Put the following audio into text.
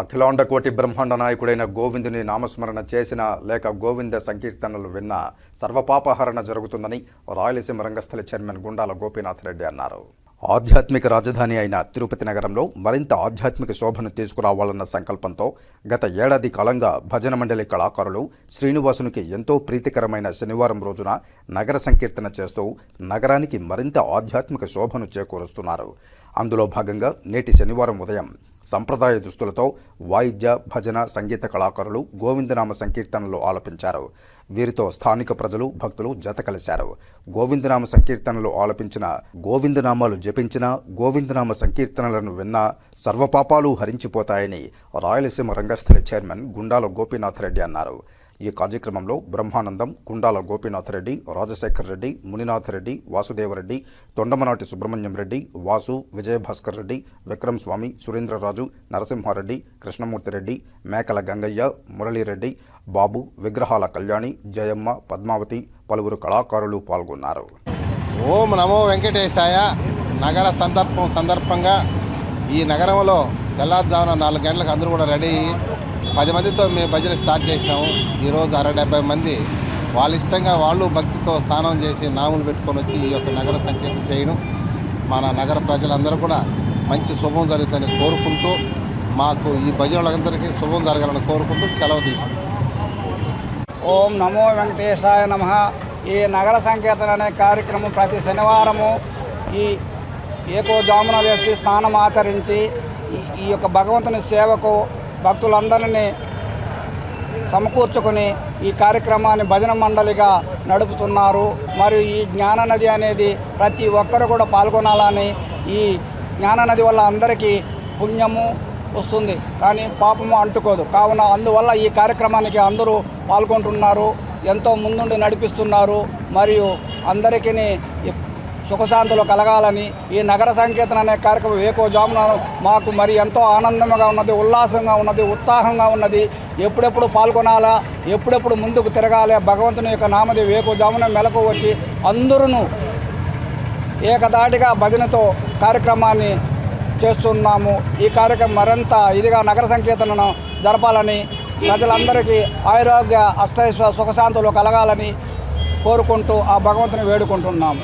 అఖిలాండ కోటి బ్రహ్మాండ నాయకుడైన గోవిందుని నామస్మరణ చేసిన లేక గోవింద సంకీర్తనలు విన్న సర్వపాపహరణ జరుగుతుందని రాయలసీమ రంగస్థల చైర్మన్ గుండాల గోపీనాథ్ రెడ్డి అన్నారు. ఆధ్యాత్మిక రాజధాని అయిన తిరుపతి నగరంలో మరింత ఆధ్యాత్మిక శోభను తీసుకురావాలన్న సంకల్పంతో గత ఏడాది కాలంగా భజన మండలి కళాకారులు శ్రీనివాసునికి ఎంతో ప్రీతికరమైన శనివారం రోజున నగర సంకీర్తన చేస్తూ నగరానికి మరింత ఆధ్యాత్మిక శోభను చేకూరుస్తున్నారు. అందులో భాగంగా నేటి శనివారం ఉదయం సంప్రదాయ దుస్తులతో వాయిద్య భజన సంగీత కళాకారులు గోవిందనామ సంకీర్తనలు ఆలపించారు. వీరితో స్థానిక ప్రజలు భక్తులు జత కలిశారు. గోవిందనామ సంకీర్తనలు ఆలపించిన గోవిందనామాలు జపించిన గోవిందనామ సంకీర్తనలను విన్నా సర్వపాపాలు హరించిపోతాయని రాయలసీమ రంగస్థలి చైర్మన్ గుండాల గోపీనాథ్ రెడ్డి అన్నారు. ఈ కార్యక్రమంలో బ్రహ్మానందం కుండాల గోపీనాథ్ రెడ్డి రాజశేఖర్ రెడ్డి మునినాథ్ రెడ్డి వాసుదేవరెడ్డి తొండమనాటి సుబ్రహ్మణ్యం రెడ్డి వాసు విజయభాస్కర్ రెడ్డి విక్రమ్ స్వామి సురేంద్రరాజు నరసింహారెడ్డి కృష్ణమూర్తి రెడ్డి మేకల గంగయ్య మురళీరెడ్డి బాబు విగ్రహాల కళ్యాణి జయమ్మ పద్మావతి పలువురు కళాకారులు పాల్గొన్నారు. ఓం నమో వెంకటేశాయ. నగర సందర్భం సందర్భంగా ఈ నగరంలో తెల్లారుజామున నాలుగు గంటలకు అందరూ కూడా రెడీ పది మందితో మేము భజన స్టార్ట్ చేసినాము. ఈరోజు అరవై డెబ్బై మంది వాళ్ళ ఇష్టంగా వాళ్ళు భక్తితో స్నానం చేసి నాములు పెట్టుకొని వచ్చి ఈ యొక్క నగర సంకేతం చేయడం మన నగర ప్రజలందరూ కూడా మంచి శుభం జరుగుతుందని కోరుకుంటూ మాకు ఈ భజనలందరికీ శుభం జరగాలని కోరుకుంటూ సెలవు తీసుకుంటాం ఓం నమో వెంకటేశాయ నమ. ఈ నగర సంకీర్తన అనే కార్యక్రమం ప్రతి శనివారము ఈ ఏకో జామున వేసి స్నానం ఆచరించి ఈ యొక్క భగవంతుని సేవకు భక్తులందరినీ సమకూర్చుకొని ఈ కార్యక్రమాన్ని భజన మండలిగా నడుపుతున్నారు. మరియు ఈ జ్ఞాననది అనేది ప్రతి ఒక్కరు కూడా పాల్గొనాలని ఈ జ్ఞాననది వల్ల అందరికీ పుణ్యము వస్తుంది. కానీ పాపము అంటుకోదు. కావున అందువల్ల ఈ కార్యక్రమానికి అందరూ పాల్గొంటున్నారు. ఎంతో ముందుండి నడిపిస్తున్నారు. మరియు అందరికీ సుఖశాంతులు కలగాలని ఈ నగర సంకేతన అనే కార్యక్రమం ఏకో జామున మాకు మరి ఎంతో ఆనందంగా ఉన్నది ఉల్లాసంగా ఉన్నది ఉత్సాహంగా ఉన్నది. ఎప్పుడెప్పుడు పాల్గొనాలా ఎప్పుడెప్పుడు ముందుకు తిరగాలి భగవంతుని యొక్క నామది వేకోజామున జామున మెలకు వచ్చి అందరూ ఏకదాటిగా భజనతో కార్యక్రమాన్ని చేస్తున్నాము. ఈ కార్యక్రమం మరింత ఇదిగా నగర సంకీర్తనను జరపాలని ప్రజలందరికీ ఆరోగ్య అష్టైశ్వ సుఖశాంతులు కలగాలని కోరుకుంటూ ఆ భగవంతుని వేడుకుంటున్నాము